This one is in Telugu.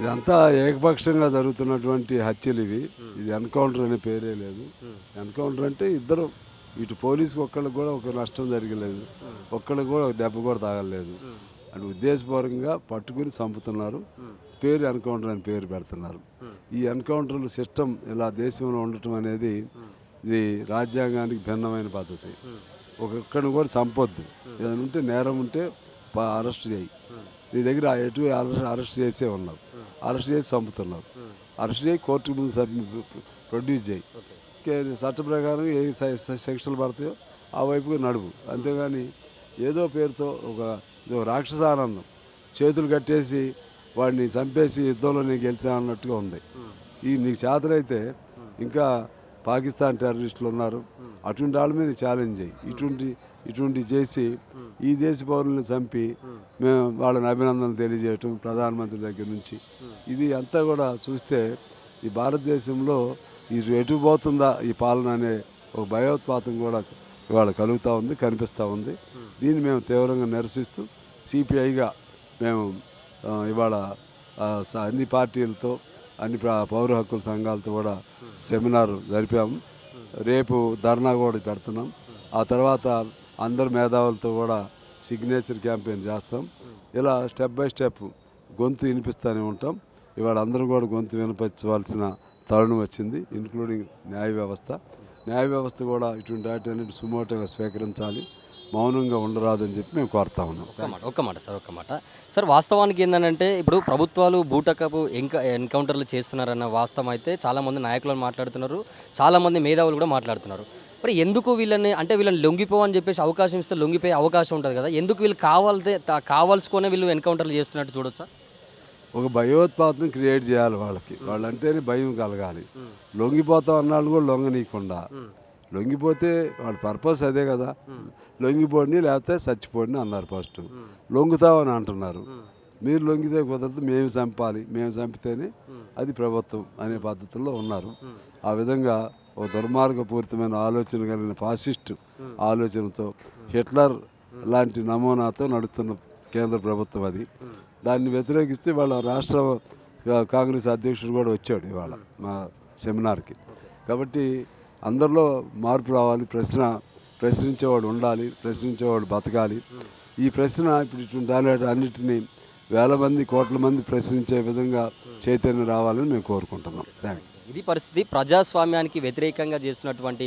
ఇదంతా ఏకపక్షంగా జరుగుతున్నటువంటి హత్యలు ఇవి. ఇది ఎన్కౌంటర్ అనే పేరే లేదు. ఎన్కౌంటర్ అంటే ఇద్దరు ఇటు పోలీసుకి ఒక్కళ్ళకి కూడా ఒక నష్టం జరగలేదు. ఒక్కళ్ళకి కూడా ఒక దెబ్బ కూడా తాగలేదు. అని ఉద్దేశపూర్వకంగా పట్టుకుని చంపుతున్నారు. పేరు ఎన్కౌంటర్ అని పేరు పెడుతున్నారు. ఈ ఎన్కౌంటర్ సిస్టమ్ ఇలా దేశంలో ఉండటం అనేది ఇది రాజ్యాంగానికి భిన్నమైన పద్ధతి. ఒక్కొక్కడిని కూడా చంపొద్దు. ఏదైనా ఉంటే నేరం ఉంటే అరెస్ట్ చేయి. నీ దగ్గర ఎటు అరెస్ట్ అరెస్ట్ చేసే ఉన్నావు. అరెస్ట్ చేసి చంపుతున్నావు. అరెస్ట్ చేయి కోర్టు ముందు సబ్మిట్ ప్రొడ్యూస్ చేయి. చట్ట ప్రకారం ఏ సెక్షన్లు పడతాయో ఆ వైపుగా నడుపు అంతేగాని ఏదో పేరుతో ఒక రాక్షస ఆనందం. చేతులు కట్టేసి వాడిని చంపేసి యుద్ధంలో నేను గెలిచా అన్నట్టుగా ఉంది. ఈ నీకు చేతనైతే ఇంకా పాకిస్తాన్ టెర్రరిస్టులు ఉన్నారు. అటువంటి వాళ్ళ మీద ఛాలెంజ్ చేయి. ఇటువంటి ఇటువంటి చేసి ఈ దేశ పౌరులను చంపి మేము వాళ్ళని అభినందనలు తెలియజేయటం ప్రధానమంత్రి దగ్గర నుంచి. ఇది అంతా కూడా చూస్తే ఈ భారతదేశంలో ఇది ఎటు పోతుందా ఈ పాలన అనే ఒక భయోత్పాతం కూడా ఇవాళ కలుగుతూ ఉంది కనిపిస్తూ ఉంది. దీన్ని మేము తీవ్రంగా నిరసిస్తూ సిపిఐగా మేము ఇవాళ స- అన్ని పార్టీలతో అన్ని పౌర హక్కుల సంఘాలతో కూడా సెమినార్ జరిపాము. రేపు ధర్నా కూడా పెడుతున్నాం. ఆ తర్వాత అందరు మేధావులతో కూడా సిగ్నేచర్ క్యాంపెయిన్ చేస్తాం. ఇలా స్టెప్ బై స్టెప్ గొంతు వినిపిస్తూనే ఉంటాం. ఇవాళ అందరూ కూడా గొంతు వినిపించవలసిన తరుణం వచ్చింది ఇంక్లూడింగ్ న్యాయ వ్యవస్థ. న్యాయ వ్యవస్థ కూడా ఇటువంటి వాటిని సుమోటగా స్వీకరించాలి. మౌనంగా ఉండరాదని చెప్పి మేము కోరుతా ఉన్నాం. ఒక్క మాట ఒక్క మాట సార్ ఒక్క మాట. సార్ వాస్తవానికి ఏంటంటే ఇప్పుడు ప్రభుత్వాలు బూటకపు ఎంక ఎన్కౌంటర్లు చేస్తున్నారన్న వాస్తవం అయితే చాలామంది నాయకులు మాట్లాడుతున్నారు చాలామంది మేధావులు కూడా మాట్లాడుతున్నారు. మరి ఎందుకు వీళ్ళని అంటే వీళ్ళని లొంగిపోవని చెప్పేసి అవకాశం ఇస్తే లొంగిపోయే అవకాశం ఉంటుంది కదా ఎందుకు వీళ్ళు కావాలితే కావాల్సుకునే వీళ్ళు ఎన్కౌంటర్లు చేస్తున్నట్టు చూడొచ్చా? ఒక భయోత్పాతం క్రియేట్ చేయాలి వాళ్ళకి. వాళ్ళంటేనే భయం కలగాలి. లొంగిపోతాం అన్నాళ్ళు కూడా లొంగనీయకుండా. లొంగిపోతే వాళ్ళ పర్పస్ అదే కదా. లొంగిపోండి లేకపోతే చచ్చిపోండి అన్నారు ఫస్ట్. లొంగుతామని అంటున్నారు. మీరు లొంగితే కుదరదు మేము చంపాలి. మేము చంపితేనే అది ప్రభుత్వం అనే పద్ధతుల్లో ఉన్నారు. ఆ విధంగా ఒక దుర్మార్గపూరితమైన ఆలోచన కలిగిన ఫాసిస్టు ఆలోచనతో హిట్లర్ లాంటి నమూనాతో నడుస్తున్న కేంద్ర ప్రభుత్వం అది. దాన్ని వ్యతిరేకిస్తే వాళ్ళ రాష్ట్ర కాంగ్రెస్ అధ్యక్షుడు కూడా వచ్చాడు ఇవాళ మా సెమినార్కి. కాబట్టి అందరిలో మార్పు రావాలి ప్రశ్న ప్రశ్నించేవాడు ఉండాలి ప్రశ్నించేవాడు బతకాలి. ఈ ప్రశ్న ఇప్పుడు ఇటువంటి దాని అన్నిటినీ వేల మంది కోట్ల మంది ప్రశ్నించే విధంగా చైతన్యం రావాలని మేము కోరుకుంటున్నాం. థ్యాంక్ ఇది పరిస్థితి ప్రజాస్వామ్యానికి వ్యతిరేకంగా చేస్తున్నటువంటి